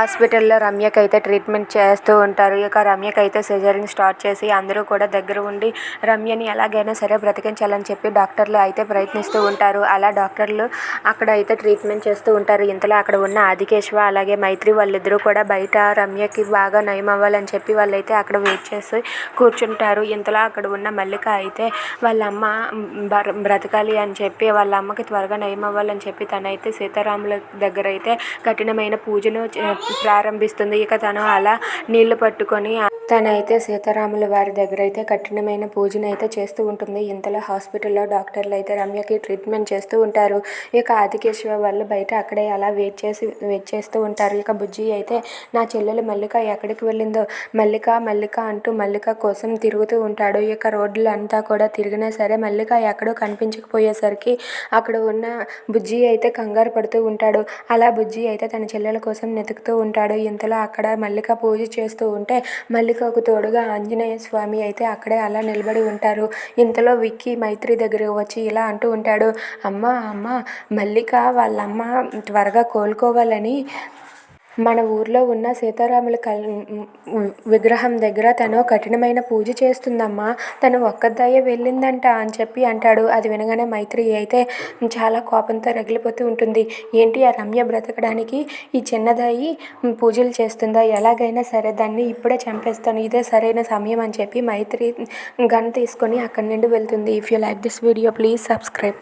హాస్పిటల్లో రమ్యకైతే ట్రీట్మెంట్ చేస్తూ ఉంటారు. ఇక రమ్యకైతే సిజేరియన్ స్టార్ట్ చేసి అందరూ కూడా దగ్గర ఉండి రమ్యని ఎలాగైనా సరే బ్రతికించాలని చెప్పి డాక్టర్లు అయితే ప్రయత్నిస్తూ ఉంటారు. అలా డాక్టర్లు అక్కడ అయితే ట్రీట్మెంట్ చేస్తూ ఉంటారు. ఇంతలో అక్కడ ఉన్న ఆదికేశ్వ అలాగే మైత్రి వాళ్ళిద్దరూ కూడా బయట రమ్యకి బాగా నయం అవ్వాలని చెప్పి వాళ్ళైతే అక్కడ వెయిట్ చేసి కూర్చుంటారు. ఇంతలో అక్కడ ఉన్న మల్లిక అయితే వాళ్ళ అమ్మ బ్రతకాలి అని చెప్పి వాళ్ళ అమ్మకి త్వరగా నయం అవ్వాలని చెప్పి తనైతే సీతారాముల దగ్గర అయితే కఠినమైన పూజను ప్రారంభిస్తుంది. ఇక తను అలా నీళ్ళు పట్టుకొని తనైతే సీతారాముల వారి దగ్గర అయితే కఠినమైన పూజను అయితే చేస్తూ ఉంటుంది. ఇంతలో హాస్పిటల్లో డాక్టర్లు అయితే రమ్యకి ట్రీట్మెంట్ చేస్తూ ఉంటారు. ఇక ఆదికేశ్వ వాళ్ళు బయట అక్కడే అలా వెయిట్ చేసి వెయిట్ చేస్తూ ఉంటారు. ఇక బుజ్జి అయితే నా చెల్లెలు మల్లిక ఎక్కడికి వెళ్ళిందో? మల్లిక మల్లిక అంటూ మల్లిక కోసం తిరుగుతూ ఉంటాడు. ఇక రోడ్లు అంతా కూడా తిరిగినా సరే మల్లిక ఎక్కడో కనిపించకపోయేసరికి అక్కడ ఉన్న బుజ్జి అయితే కంగారు పడుతూ ఉంటాడు. అలా బుజ్జి అయితే తన చెల్లెల కోసం వెతుకుతూ ఉంటాడు ఇంతలో అక్కడ మల్లిక పూజ చేస్తూ ఉంటే మల్లికకు తోడుగా ఆంజనేయ స్వామి అయితే అక్కడే అలా నిలబడి ఉంటారు. ఇంతలో విక్కీ మైత్రి దగ్గరకు వచ్చి ఇలా అంటూ ఉంటాడు అమ్మ అమ్మ మల్లిక వాళ్ళమ్మ త్వరగా కోలుకోవాలని మన ఊర్లో ఉన్న సీతారాముల కల్ విగ్రహం దగ్గర తను కఠినమైన పూజ చేస్తుందమ్మా. తను ఒక్కదాయే వెళ్ళిందంట అని చెప్పి అంటాడు. అది వినగానే మైత్రి అయితే చాలా కోపంతో రగిలిపోతూ ఉంటుంది. ఏంటి ఆ రమ్య బ్రతకడానికి ఈ చిన్నదాయి పూజలు చేస్తుందా? ఎలాగైనా సరే దాన్ని ఇప్పుడే చంపేస్తాను. ఇదే సరైన సమయం అని చెప్పి మైత్రి గన్ తీసుకొని అక్కడి నుండి వెళ్తుంది. If you like this video please subscribe